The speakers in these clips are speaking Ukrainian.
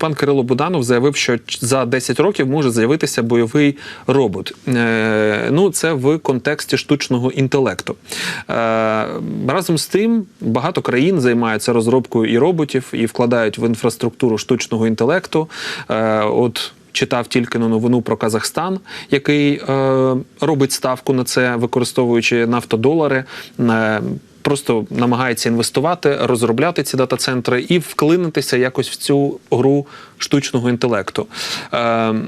Пан Кирило Буданов заявив, що за 10 років може з'явитися бойовий робот. Е, ну, це в контексті штучного інтелекту. Е, разом з тим, багато країн займаються розробкою і роботів, і вкладають в інфраструктуру штучного інтелекту. Е, от Читав тільки на новину про Казахстан, який е, робить ставку на це, використовуючи нафтодолари. Е, Просто намагається інвестувати, розробляти ці дата-центри і вклинитися якось в цю гру штучного інтелекту. Е,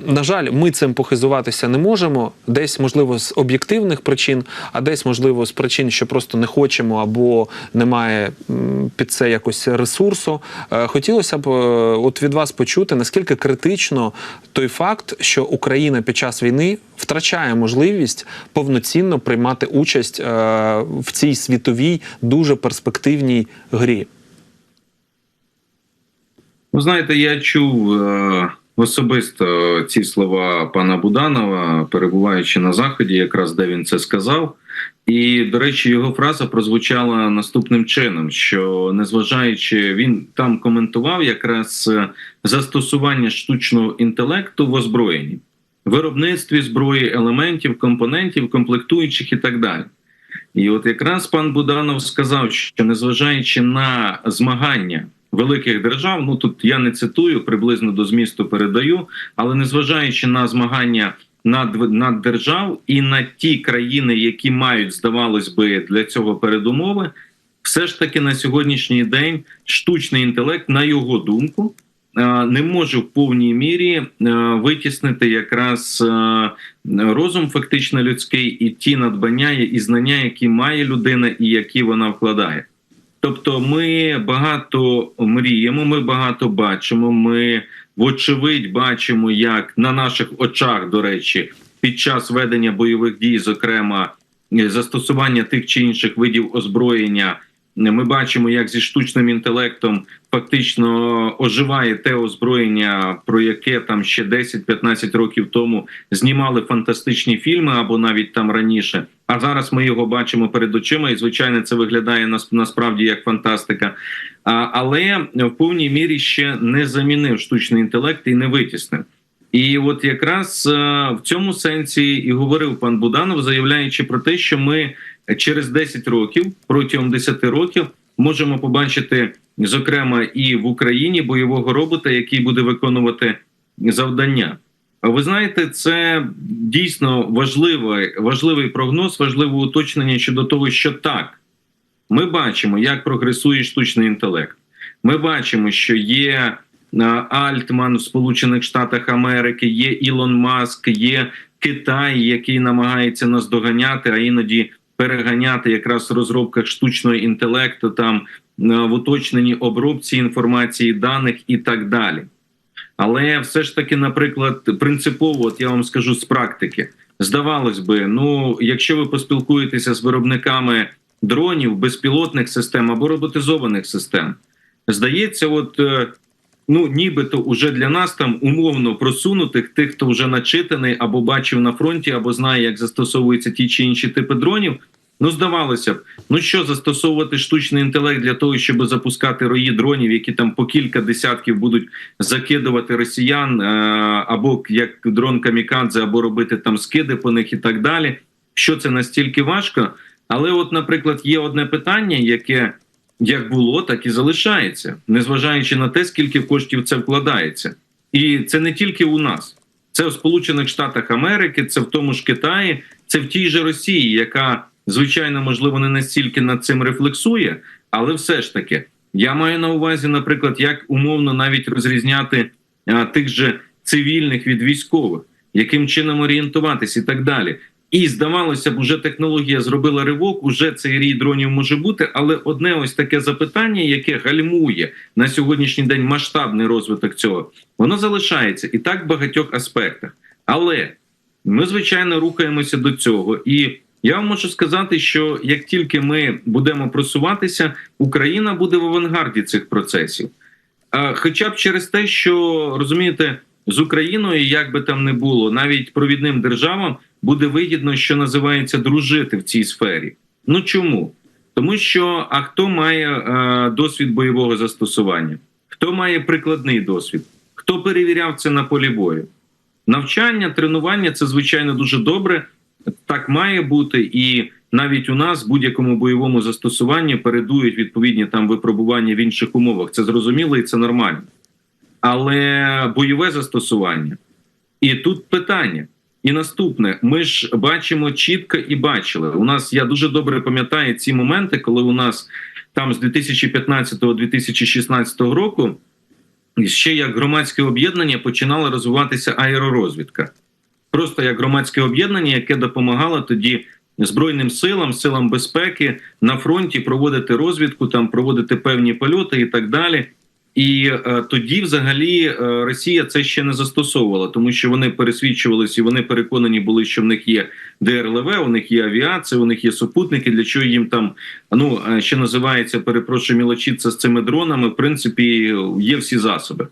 на жаль, ми цим похизуватися не можемо. Десь, можливо, з об'єктивних причин, а десь, можливо, з причин, що просто не хочемо або немає під це якось ресурсу. Е, хотілося б е, от від вас почути, наскільки критично той факт, що Україна під час війни втрачає можливість повноцінно приймати участь е, в цій світовій дуже перспективній грі. Ну, знаєте, я чув е, особисто ці слова пана Буданова, перебуваючи на заході, якраз де він це сказав. І, до речі, його фраза прозвучала наступним чином: що незважаючи, він там коментував якраз е, застосування штучного інтелекту в озброєнні, виробництві зброї, елементів, компонентів, комплектуючих і так далі. І от якраз пан Буданов сказав, що незважаючи на змагання великих держав, ну тут я не цитую, приблизно до змісту передаю, але незважаючи на змагання над, над держав і на ті країни, які мають, здавалось би, для цього передумови, все ж таки на сьогоднішній день штучний інтелект, на його думку, не може в повній мірі е, витіснити якраз е, розум, фактично людський, і ті надбання і знання, які має людина, і які вона вкладає. Тобто, ми багато мріємо, ми багато бачимо. Ми вочевидь бачимо, як на наших очах, до речі, під час ведення бойових дій, зокрема е, застосування тих чи інших видів озброєння. Ми бачимо, як зі штучним інтелектом фактично оживає те озброєння, про яке там ще 10-15 років тому знімали фантастичні фільми або навіть там раніше. А зараз ми його бачимо перед очима, і звичайно, це виглядає нас- насправді як фантастика. Але в повній мірі ще не замінив штучний інтелект і не витіснив. І от якраз е, в цьому сенсі і говорив пан Буданов, заявляючи про те, що ми через 10 років, протягом 10 років, можемо побачити, зокрема, і в Україні бойового робота, який буде виконувати завдання. Ви знаєте, це дійсно важливий, важливий прогноз, важливе уточнення щодо того, що так, ми бачимо, як прогресує штучний інтелект. Ми бачимо, що є Альтман в Сполучених Штатах Америки, є Ілон Маск, є Китай, який намагається нас доганяти, а іноді переганяти якраз в розробках штучного інтелекту, там е, в уточненні обробці інформації, даних і так далі. Але все ж таки, наприклад, принципово, от я вам скажу з практики, здавалось би, ну якщо ви поспілкуєтеся з виробниками дронів, безпілотних систем або роботизованих систем, здається, от е, ну нібито уже для нас там умовно просунутих, тих, хто вже начитаний або бачив на фронті, або знає, як застосовуються ті чи інші типи дронів. Ну, здавалося б, ну що застосовувати штучний інтелект для того, щоб запускати рої дронів, які там по кілька десятків будуть закидувати росіян, е, або як дрон камікадзе, або робити там скиди по них і так далі. Що це настільки важко? Але, от, наприклад, є одне питання, яке як було, так і залишається, незважаючи на те, скільки коштів це вкладається, і це не тільки у нас, це в Сполучених Штатах Америки, це в тому ж Китаї, це в тій же Росії, яка звичайно можливо не настільки над цим рефлексує, але все ж таки я маю на увазі, наприклад, як умовно навіть розрізняти а, тих же цивільних від військових, яким чином орієнтуватись і так далі. І здавалося б, уже технологія зробила ривок, уже цей рій дронів може бути. Але одне ось таке запитання, яке гальмує на сьогоднішній день масштабний розвиток цього, воно залишається і так в багатьох аспектах. Але ми, звичайно, рухаємося до цього. І я вам можу сказати, що як тільки ми будемо просуватися, Україна буде в авангарді цих процесів. Хоча б через те, що розумієте, з Україною, як би там не було, навіть провідним державам буде вигідно, що називається дружити в цій сфері. Ну чому? Тому що а хто має е, досвід бойового застосування? Хто має прикладний досвід? Хто перевіряв це на полі бою? Навчання, тренування це звичайно дуже добре. Так має бути, і навіть у нас в будь-якому бойовому застосуванні передують відповідні там випробування в інших умовах. Це зрозуміло і це нормально. Але бойове застосування. І тут питання. І наступне, ми ж бачимо чітко і бачили. У нас я дуже добре пам'ятаю ці моменти, коли у нас там з 2015-2016 року ще як громадське об'єднання починала розвиватися аеророзвідка. Просто як громадське об'єднання, яке допомагало тоді Збройним силам, силам безпеки на фронті проводити розвідку, там проводити певні польоти і так далі. І е, тоді, взагалі, е, Росія це ще не застосовувала, тому що вони пересвідчувалися і вони переконані були, що в них є ДРЛВ, у них є авіація, у них є супутники. Для чого їм там ну е, ще називається перепрошую мілочиться з цими дронами. В принципі, є всі засоби.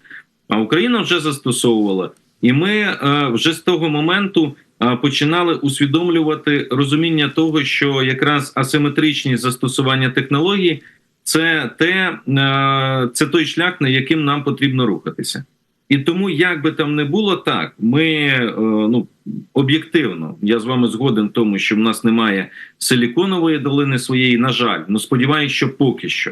А Україна вже застосовувала, і ми е, вже з того моменту е, починали усвідомлювати розуміння того, що якраз асиметричність застосування технологій це те, е, це той шлях, на яким нам потрібно рухатися. І тому, як би там не було так, ми е, ну об'єктивно, я з вами згоден, в тому що в нас немає силіконової долини своєї, на жаль, ну сподіваюся, що поки що,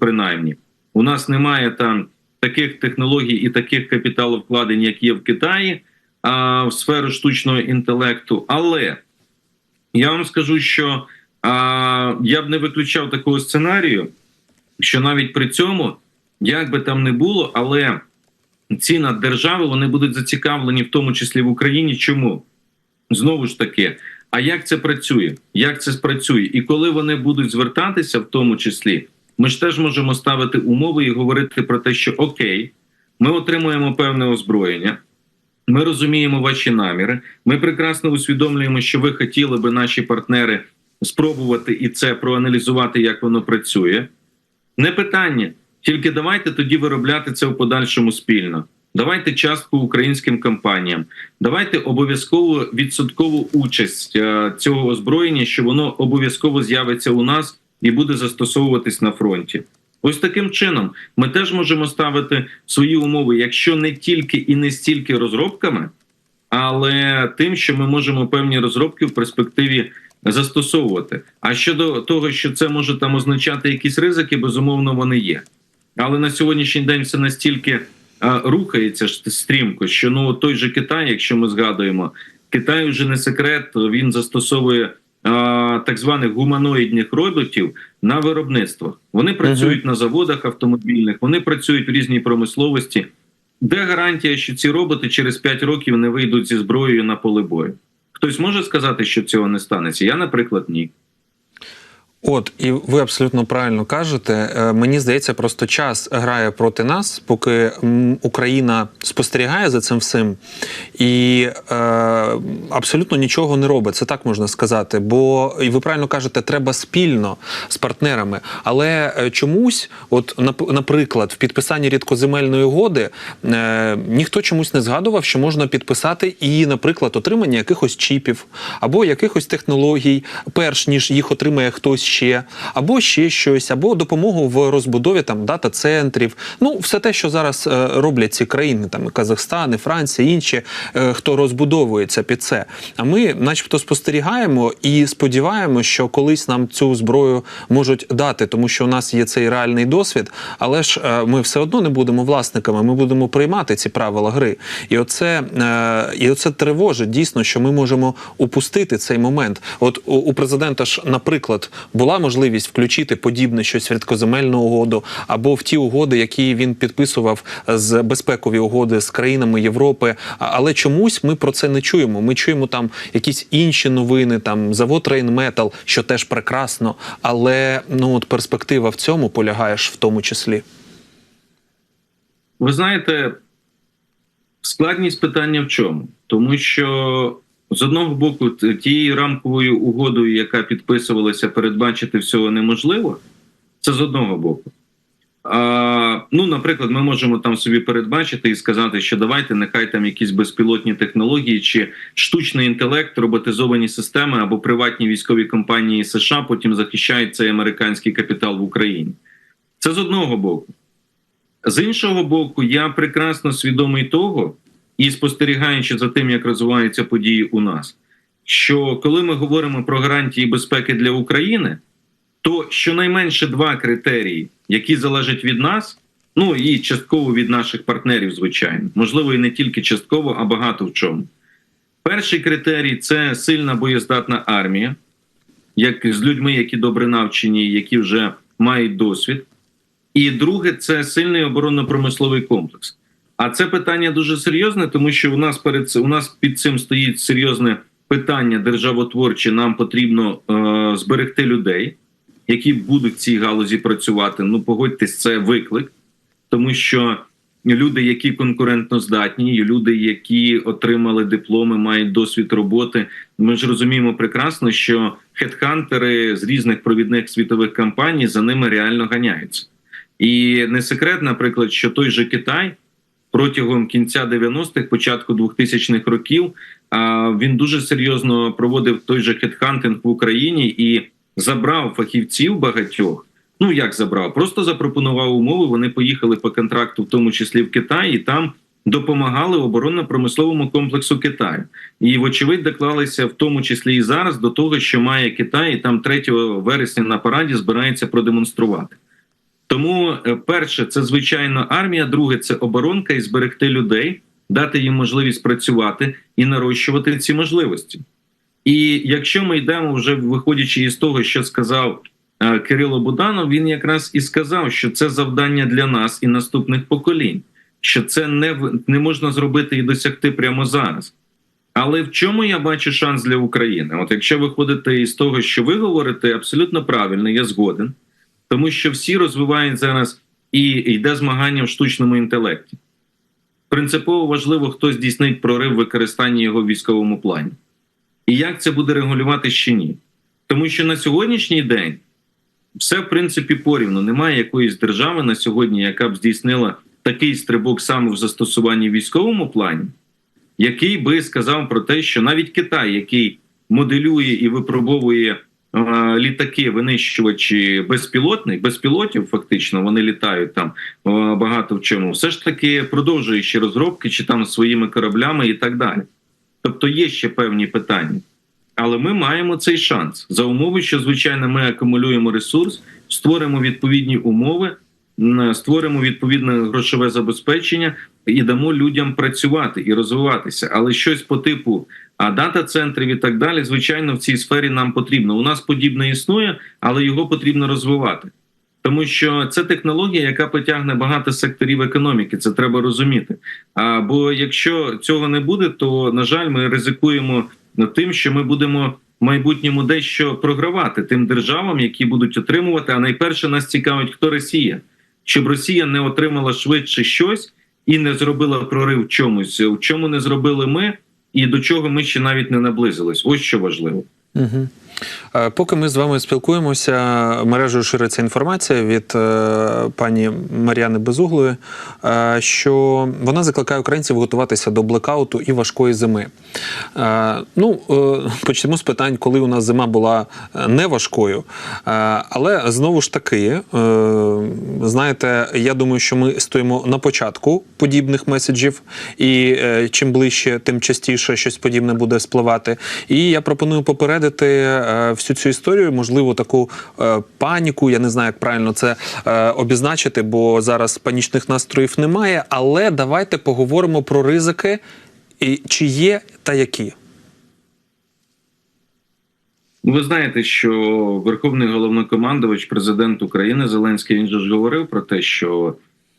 принаймні, у нас немає там таких технологій і таких капіталовкладень, як є в Китаї, а в сферу штучного інтелекту. Але я вам скажу, що а, я б не виключав такого сценарію, що навіть при цьому, як би там не було, але ці наддержави вони будуть зацікавлені, в тому числі в Україні. Чому? Знову ж таки, а як це працює? Як це спрацює? І коли вони будуть звертатися, в тому числі, ми ж теж можемо ставити умови і говорити про те, що окей, ми отримуємо певне озброєння. Ми розуміємо ваші наміри. Ми прекрасно усвідомлюємо, що ви хотіли би наші партнери спробувати і це проаналізувати, як воно працює. Не питання. Тільки давайте тоді виробляти це в подальшому спільно. Давайте частку українським компаніям, давайте обов'язково відсоткову участь е, цього озброєння, що воно обов'язково з'явиться у нас і буде застосовуватись на фронті. Ось таким чином ми теж можемо ставити свої умови, якщо не тільки і не стільки розробками, але тим, що ми можемо певні розробки в перспективі застосовувати. А щодо того, що це може там означати якісь ризики, безумовно, вони є. Але на сьогоднішній день все настільки а, рухається стрімко, що ну той же Китай, якщо ми згадуємо, Китай вже не секрет, він застосовує а, так званих гуманоїдних роботів на виробництвах. Вони працюють на заводах автомобільних, вони працюють в різній промисловості. Де гарантія, що ці роботи через 5 років не вийдуть зі зброєю на поле бою? Хтось може сказати, що цього не станеться? Я, наприклад, ні. От, і ви абсолютно правильно кажете. Е, Мені здається, просто час грає проти нас, поки Україна спостерігає за цим всім і е, абсолютно нічого не робить. Це так можна сказати. Бо і ви правильно кажете, треба спільно з партнерами. Але е, чомусь, от наприклад, в підписанні рідкоземельної угоди е, ніхто чомусь не згадував, що можна підписати і, наприклад, отримання якихось чіпів або якихось технологій, перш ніж їх отримає хтось ще, або ще щось, або допомогу в розбудові там дата-центрів. Ну, все те, що зараз е, роблять ці країни, там Казахстан, і Франція, інші, е, хто розбудовується під це. А ми, начебто, спостерігаємо і сподіваємося, що колись нам цю зброю можуть дати, тому що у нас є цей реальний досвід, але ж е, ми все одно не будемо власниками, ми будемо приймати ці правила гри. І оце, е, і оце тривожить дійсно, що ми можемо упустити цей момент. От у, у президента ж, наприклад, була можливість включити подібне щось в рідкоземельну угоду або в ті угоди, які він підписував з безпекові угоди з країнами Європи. Але чомусь ми про це не чуємо. Ми чуємо там якісь інші новини, там завод Рейнметал, що теж прекрасно. Але ну от перспектива в цьому полягає ж в тому числі. Ви знаєте, складність питання в чому? Тому що з одного боку, тією рамковою угодою, яка підписувалася, передбачити всього неможливо. Це з одного боку. А, ну, наприклад, ми можемо там собі передбачити і сказати, що давайте нехай там якісь безпілотні технології чи штучний інтелект, роботизовані системи або приватні військові компанії США потім захищають цей американський капітал в Україні. Це з одного боку. З іншого боку, я прекрасно свідомий того і спостерігаючи за тим, як розвиваються події у нас, що коли ми говоримо про гарантії безпеки для України, то щонайменше два критерії, які залежать від нас, ну і частково від наших партнерів, звичайно, можливо, і не тільки частково, а багато в чому. Перший критерій це сильна боєздатна армія, як з людьми, які добре навчені, які вже мають досвід. І друге це сильний оборонно-промисловий комплекс. А це питання дуже серйозне, тому що у нас перед у нас під цим стоїть серйозне питання державотворче. Нам потрібно е, зберегти людей, які будуть в цій галузі працювати. Ну погодьтесь, це виклик, тому що люди, які конкурентно здатні, люди, які отримали дипломи, мають досвід роботи. Ми ж розуміємо прекрасно, що хедхантери з різних провідних світових компаній за ними реально ганяються. І не секрет, наприклад, що той же Китай протягом кінця 90-х, початку 2000-х років він дуже серйозно проводив той же хедхантинг в Україні і забрав фахівців багатьох. Ну як забрав? Просто запропонував умови. Вони поїхали по контракту, в тому числі в Китай, і там допомагали оборонно-промисловому комплексу Китаю. І, вочевидь, доклалися в тому числі і зараз до того, що має Китай, і там 3 вересня на параді збирається продемонструвати. Тому е, перше, це звичайно армія, друге це оборонка і зберегти людей, дати їм можливість працювати і нарощувати ці можливості. І якщо ми йдемо вже виходячи із того, що сказав е, Кирило Буданов, він якраз і сказав, що це завдання для нас і наступних поколінь, що це не, не можна зробити і досягти прямо зараз. Але в чому я бачу шанс для України? От якщо виходити із того, що ви говорите, абсолютно правильно, я згоден тому що всі розвивають зараз і йде змагання в штучному інтелекті. Принципово важливо, хто здійснить прорив використання його в військовому плані. І як це буде регулювати ще ні. Тому що на сьогоднішній день все в принципі порівну. Немає якоїсь держави на сьогодні, яка б здійснила такий стрибок саме в застосуванні в військовому плані, який би сказав про те, що навіть Китай, який моделює і випробовує літаки, винищувачі безпілотних, без пілотів, фактично вони літають там е, багато в чому, все ж таки продовжує ще розробки, чи там своїми кораблями і так далі. Тобто є ще певні питання. Але ми маємо цей шанс за умови, що звичайно ми акумулюємо ресурс, створимо відповідні умови, створимо відповідне грошове забезпечення і дамо людям працювати і розвиватися. Але щось по типу а дата-центрів і так далі, звичайно, в цій сфері нам потрібно. У нас подібне існує, але його потрібно розвивати. Тому що це технологія, яка потягне багато секторів економіки. Це треба розуміти. А бо якщо цього не буде, то на жаль, ми ризикуємо над тим, що ми будемо в майбутньому дещо програвати тим державам, які будуть отримувати. А найперше нас цікавить, хто Росія, щоб Росія не отримала швидше щось і не зробила прорив чомусь, в чому не зробили ми, і до чого ми ще навіть не наблизились. Ось що важливо. Угу. Поки ми з вами спілкуємося, мережею шириться інформація від е, пані Мар'яни Безуглої, е, що вона закликає українців готуватися до блекауту і важкої зими. Е, ну, е, почнемо з питань, коли у нас зима була е, не важкою. Е, але знову ж таки, е, знаєте, я думаю, що ми стоїмо на початку подібних меседжів, і е, чим ближче, тим частіше щось подібне буде спливати. І я пропоную попередити е, всю цю історію, можливо, таку е, паніку. Я не знаю, як правильно це е, обізначити, бо зараз панічних настроїв немає. Але давайте поговоримо про ризики, і чи є та які. Ну, Ви знаєте, що Верховний головнокомандувач, президент України Зеленський він же ж говорив про те, що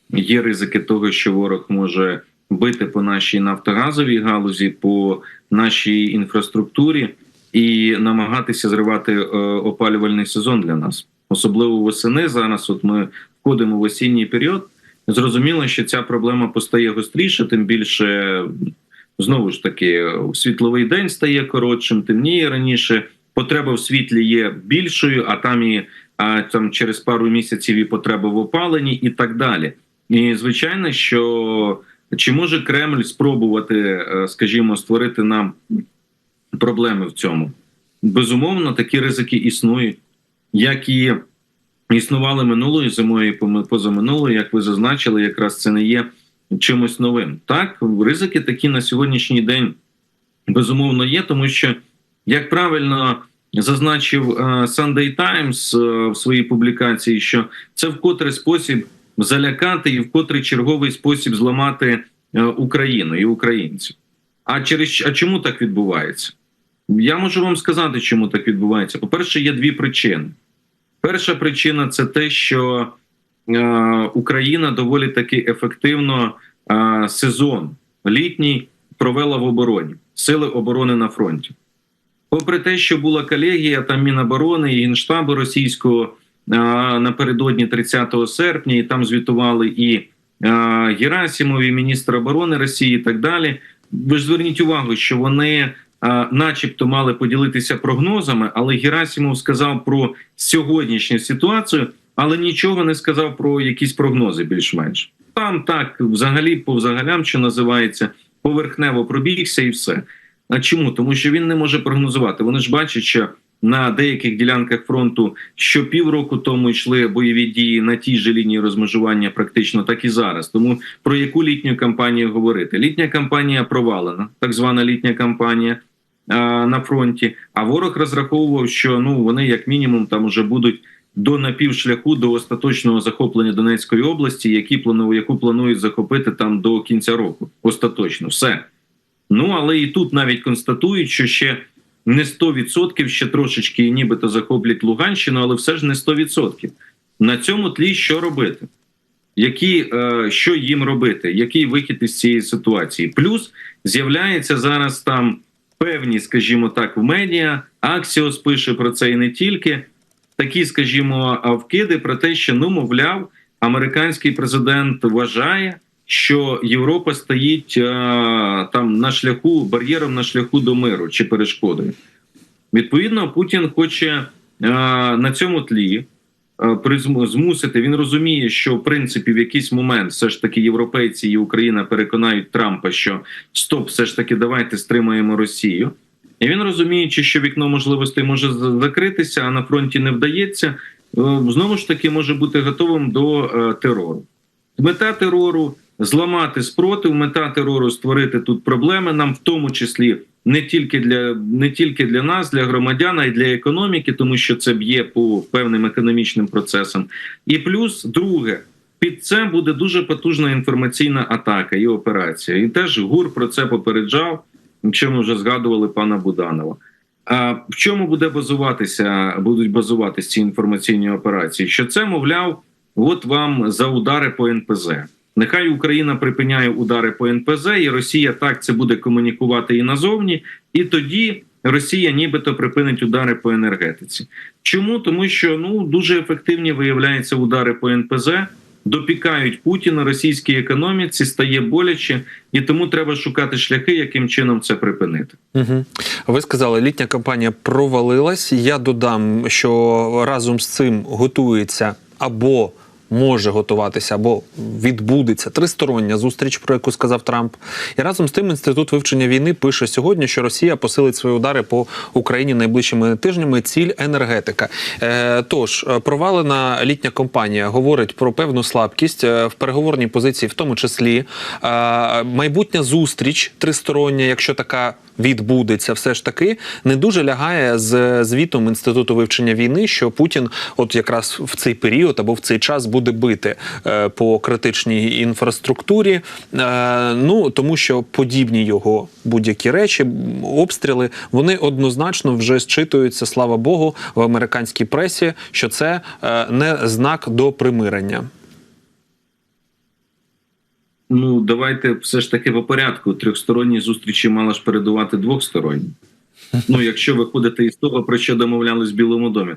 є ризики того, що ворог може бити по нашій нафтогазовій галузі, по нашій інфраструктурі і намагатися зривати е, опалювальний сезон для нас, особливо восени. Зараз, от ми входимо в осінній період. Зрозуміло, що ця проблема постає гостріше, тим більше знову ж таки світловий день стає коротшим, темніє раніше. Потреба в світлі є більшою, а там і а, там через пару місяців і потреба в опаленні, і так далі. І звичайно, що чи може Кремль спробувати, е, скажімо, створити нам проблеми в цьому? Безумовно, такі ризики існують, як і існували минулої зимою і позаминулої, як ви зазначили, якраз це не є чимось новим. Так, ризики такі на сьогоднішній день безумовно є, тому що, як правильно зазначив е, Sunday Times е, в своїй публікації, що це вкотре спосіб залякати і вкотре черговий спосіб зламати е, Україну і українців. А через а чому так відбувається? Я можу вам сказати, чому так відбувається. По-перше, є дві причини. Перша причина це те, що е, Україна доволі таки ефективно е, сезон літній провела в обороні, сили оборони на фронті. Попри те, що була колегія там Міноборони і Генштабу російського е, напередодні 30 серпня, і там звітували і е, Герасимов, міністр оборони Росії, і так далі. Ви ж зверніть увагу, що вони, начебто, мали поділитися прогнозами, але Герасимов сказав про сьогоднішню ситуацію, але нічого не сказав про якісь прогнози більш-менш. Там так, взагалі, по взагалям, що називається, поверхнево пробігся і все. А чому? Тому що він не може прогнозувати. Вони ж бачать, що на деяких ділянках фронту що півроку тому йшли бойові дії на тій же лінії розмежування, практично так і зараз. Тому про яку літню кампанію говорити? Літня кампанія провалена, так звана літня кампанія на фронті. А ворог розраховував, що ну вони як мінімум там уже будуть до напівшляху до остаточного захоплення Донецької області, які плану, яку планують захопити там до кінця року. Остаточно, все. Ну але і тут навіть констатують, що ще не 100%, ще трошечки нібито захоплять Луганщину, але все ж не 100%. На цьому тлі що робити? Які, е, що їм робити? Який вихід із цієї ситуації? Плюс з'являється зараз там певні, скажімо так, в медіа. Аксіос пише про це і не тільки. Такі, скажімо, вкиди про те, що ну, мовляв, американський президент вважає, що Європа стоїть там на шляху бар'єром на шляху до миру чи перешкодою. Відповідно, Путін хоче на цьому тлі змусити. Він розуміє, що в принципі в якийсь момент все ж таки європейці і Україна переконають Трампа, що стоп, все ж таки, давайте стримаємо Росію. І він розуміючи, що вікно можливостей може закритися, а на фронті не вдається, е, знову ж таки може бути готовим до е, терору. Мета терору зламати спротив, мета терору створити тут проблеми нам, в тому числі не тільки для не тільки для нас, для громадян, а й для економіки, тому що це б'є по певним економічним процесам. І плюс, друге, під це буде дуже потужна інформаційна атака і операція. І теж ГУР про це попереджав, ми вже згадували пана Буданова. А в чому буде базуватися, будуть базуватися ці інформаційні операції? Що це, мовляв, от вам за удари по НПЗ. Нехай Україна припиняє удари по НПЗ, і Росія так це буде комунікувати і назовні, і тоді Росія нібито припинить удари по енергетиці. Чому? Тому що ну дуже ефективні виявляються удари по НПЗ, допікають Путіна російській економіці, стає боляче, і тому треба шукати шляхи, яким чином це припинити. Угу. Ви сказали, літня кампанія провалилась. Я додам, що разом з цим готується або може готуватися, або відбудеться тристороння зустріч, про яку сказав Трамп. І разом з тим інститут вивчення війни пише сьогодні, що Росія посилить свої удари по Україні найближчими тижнями. Ціль енергетика. Е, тож е, провалена літня кампанія говорить про певну слабкість е, в переговорній позиції, в тому числі майбутня зустріч тристороння, якщо така відбудеться, все ж таки не дуже лягає з звітом інституту вивчення війни, що Путін, от якраз в цей період або в цей час буде бити е, по критичній інфраструктурі. Е, ну тому що подібні його будь-які речі, обстріли, вони однозначно вже зчитуються, слава Богу, в американській пресі, що це е, не знак до примирення. Ну давайте все ж таки по порядку. Трьохсторонні зустрічі мала ж передувати двохсторонні. Ну, якщо виходити із того, про що домовлялись в Білому домі,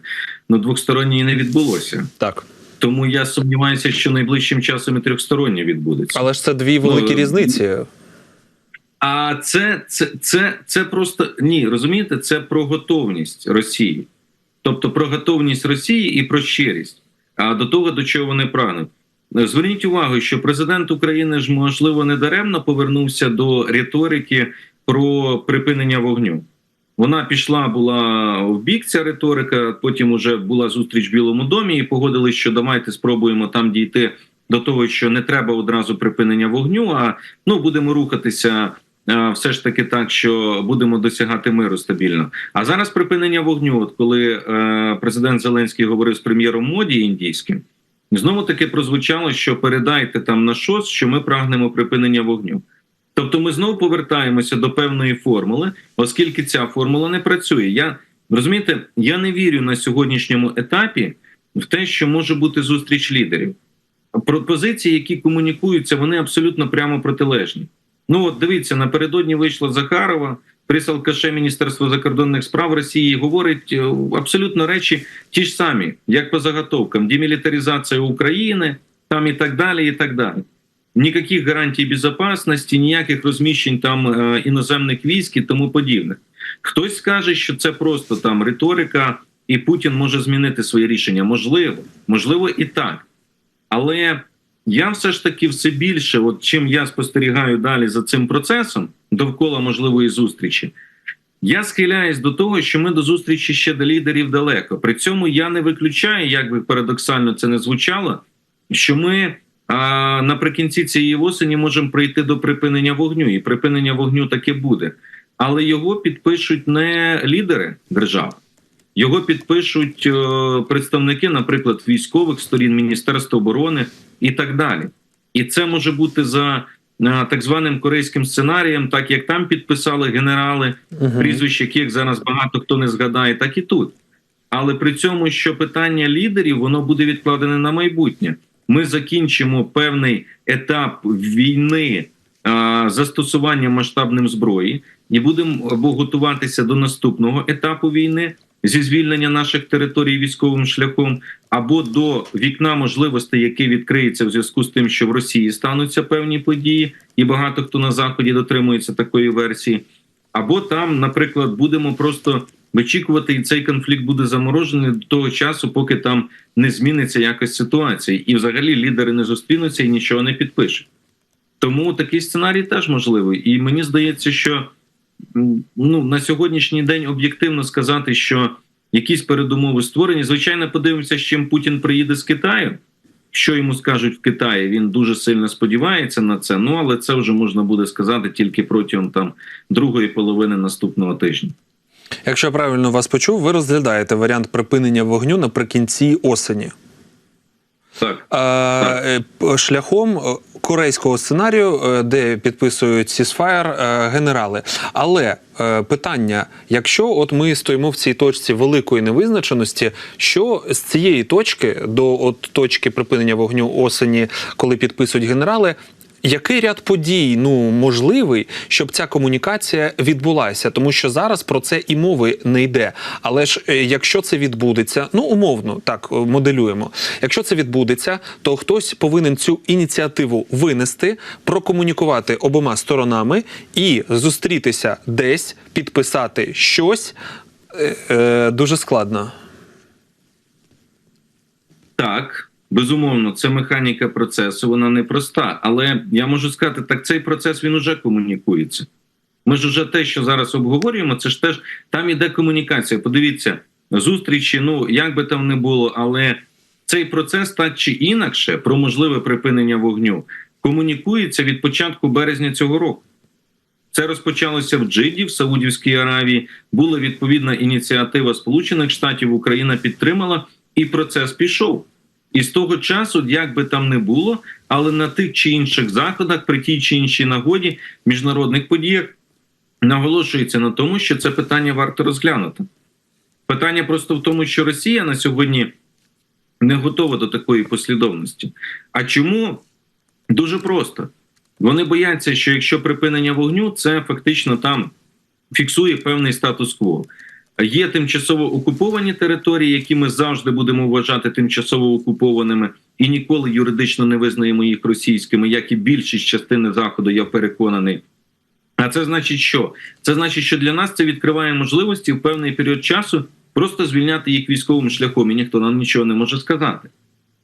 ну двохсторонні не відбулося. Так, Тому я сумніваюся, що найближчим часом і трьохсторонні відбудеться. але ж це дві великі Ну, різниці. А це, це, це, це просто ні, розумієте, це про готовність Росії, тобто про готовність Росії і про щирість. А до того, до чого вони прагнуть. Зверніть увагу, що президент України ж можливо не даремно повернувся до риторики про припинення вогню. Вона пішла, була в бік ця риторика. Потім уже була зустріч в Білому домі, і погодились, що давайте спробуємо там дійти до того, що не треба одразу припинення вогню. А ну будемо рухатися все ж таки так, що будемо досягати миру стабільно. А зараз припинення вогню. От коли е, президент Зеленський говорив з прем'єром моді індійським, знову таки прозвучало, що передайте там на ШОС, що ми прагнемо припинення вогню. Тобто ми знову повертаємося до певної формули, оскільки ця формула не працює. Я розумієте, я не вірю на сьогоднішньому етапі в те, що може бути зустріч лідерів. Пропозиції, які комунікуються, вони абсолютно прямо протилежні. Ну от дивіться, напередодні вийшла Захарова, присалкаше Міністерства закордонних справ Росії, говорить е, абсолютно речі ті ж самі, як по заготовкам: демілітаризація України, там і так далі, і так далі. Ніяких гарантій безпечності, ніяких розміщень там іноземних військ і тому подібне. Хтось скаже, що це просто там риторика, і Путін може змінити своє рішення. Можливо, можливо, і так. Але я все ж таки все більше, от чим я спостерігаю далі за цим процесом довкола можливої зустрічі, я схиляюсь до того, що ми до зустрічі ще до лідерів далеко. При цьому я не виключаю, як би парадоксально це не звучало, що ми а, наприкінці цієї осені можемо прийти до припинення вогню, і припинення вогню таке буде. Але його підпишуть не лідери держав, його підпишуть е, представники, наприклад, військових сторін Міністерства оборони і так далі. І це може бути за е, так званим корейським сценарієм, так як там підписали генерали, прізвищ яких зараз багато хто не згадає, так і тут. Але при цьому, що питання лідерів, воно буде відкладене на майбутнє. Ми закінчимо певний етап війни застосування масштабним зброї і будемо або готуватися до наступного етапу війни зі звільнення наших територій військовим шляхом, або до вікна можливостей, яке відкриється в зв'язку з тим, що в Росії стануться певні події, і багато хто на заході дотримується такої версії. Або там, наприклад, будемо просто вичікувати, і цей конфлікт буде заморожений до того часу, поки там не зміниться якась ситуація, і взагалі лідери не зустрінуться і нічого не підпишуть. Тому такий сценарій теж можливий. І мені здається, що ну на сьогоднішній день об'єктивно сказати, що якісь передумови створені. Звичайно, подивимося, з чим Путін приїде з Китаю. Що йому скажуть в Китаї? Він дуже сильно сподівається на це. Ну але це вже можна буде сказати тільки протягом там другої половини наступного тижня. Якщо я правильно вас почув, ви розглядаєте варіант припинення вогню наприкінці осені. Так. Е, е, шляхом е, корейського сценарію, е, де підписують сісфаєр генерали. Але питання: якщо от ми стоїмо в цій точці великої невизначеності, що з цієї точки до от точки припинення вогню осені, коли підписують генерали. Який ряд подій ну можливий, щоб ця комунікація відбулася? Тому що зараз про це і мови не йде. Але ж е, якщо це відбудеться, ну умовно так е, моделюємо. Якщо це відбудеться, то хтось повинен цю ініціативу винести, прокомунікувати обома сторонами і зустрітися десь, підписати щось е, е, дуже складно. Так, безумовно, це механіка процесу, вона непроста. Але я можу сказати, так цей процес він уже комунікується. Ми ж уже те, що зараз обговорюємо, це ж теж там іде комунікація. Подивіться, зустрічі, ну як би там не було, але цей процес так чи інакше про можливе припинення вогню комунікується від початку березня цього року. Це розпочалося в Джиді, в Саудівській Аравії. Була відповідна ініціатива Сполучених Штатів. Україна підтримала, і процес пішов. І з того часу, як би там не було, але на тих чи інших заходах, при тій чи іншій нагоді, міжнародних подіях наголошується на тому, що це питання варто розглянути. Питання просто в тому, що Росія на сьогодні не готова до такої послідовності. А чому? Дуже просто. Вони бояться, що якщо припинення вогню, це фактично там фіксує певний статус-кво. Є тимчасово окуповані території, які ми завжди будемо вважати тимчасово окупованими, і ніколи юридично не визнаємо їх російськими, як і більшість частини заходу, я переконаний. А це значить, що це значить, що для нас це відкриває можливості в певний період часу просто звільняти їх військовим шляхом, і ніхто нам нічого не може сказати.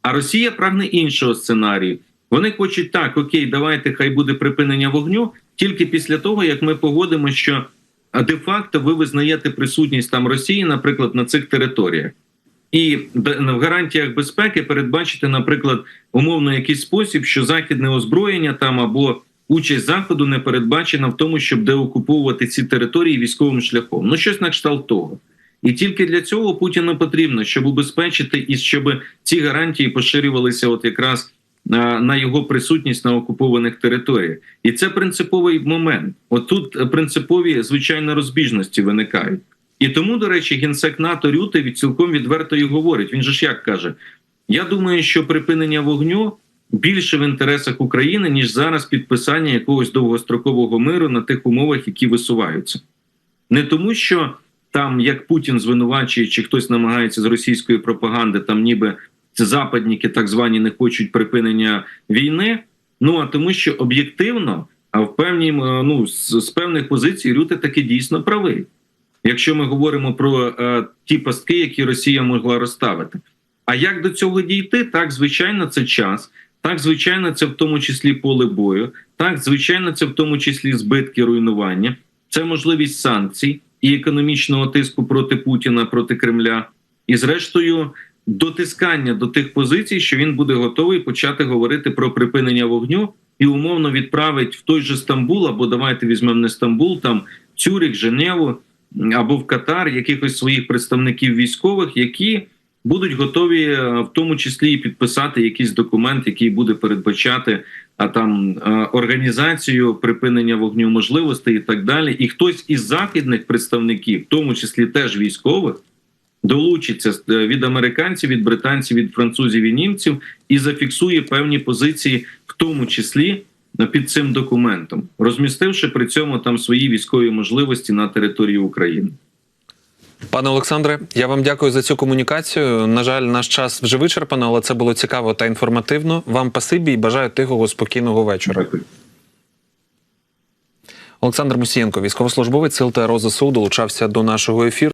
А Росія прагне іншого сценарію. Вони хочуть так: окей, давайте, хай буде припинення вогню тільки після того, як ми погодимо, що де-факто ви визнаєте присутність там Росії, наприклад, на цих територіях. І в гарантіях безпеки передбачити, наприклад, умовно якийсь спосіб, що західне озброєння там або участь заходу не передбачена в тому, щоб деокуповувати ці території військовим шляхом. Ну щось на кшталт того. І тільки для цього Путіну потрібно, щоб убезпечити і щоб ці гарантії поширювалися, от якраз на, на його присутність на окупованих територіях. І це принциповий момент. От тут е, принципові звичайно розбіжності виникають. І тому, до речі, генсек НАТО від цілком відверто і говорить. Він же ж як каже: я думаю, що припинення вогню більше в інтересах України, ніж зараз підписання якогось довгострокового миру на тих умовах, які висуваються. Не тому, що там, як Путін звинувачує, чи хтось намагається з російської пропаганди, там ніби западники так звані не хочуть припинення війни. Ну а тому, що об'єктивно, а в певній е, ну з, з певних позицій Рюте таки дійсно правий. Якщо ми говоримо про е, ті пастки, які Росія могла розставити. А як до цього дійти? Так, звичайно, це час. Так, звичайно, це в тому числі поле бою. Так, звичайно, це в тому числі збитки руйнування. Це можливість санкцій і економічного тиску проти Путіна, проти Кремля, і зрештою дотискання до тих позицій, що він буде готовий почати говорити про припинення вогню і умовно відправить в той же Стамбул, або давайте візьмемо не Стамбул, там Цюрих, Женеву або в Катар якихось своїх представників військових, які будуть готові е, в тому числі і підписати якийсь документ, який буде передбачати а там е, організацію припинення вогню можливостей і так далі. І хтось із західних представників, в тому числі теж військових, долучиться е, від американців, від британців, від французів і німців і зафіксує певні позиції, в тому числі е, під цим документом, розмістивши при цьому там свої військові можливості на території України. Пане Олександре, я вам дякую за цю комунікацію. На жаль, наш час вже вичерпано, але це було цікаво та інформативно. Вам пасибі і бажаю тихого, спокійного вечора. Дякую. Олександр Мусієнко, військовослужбовець Сил та РО ЗСУ, долучався до нашого ефіру.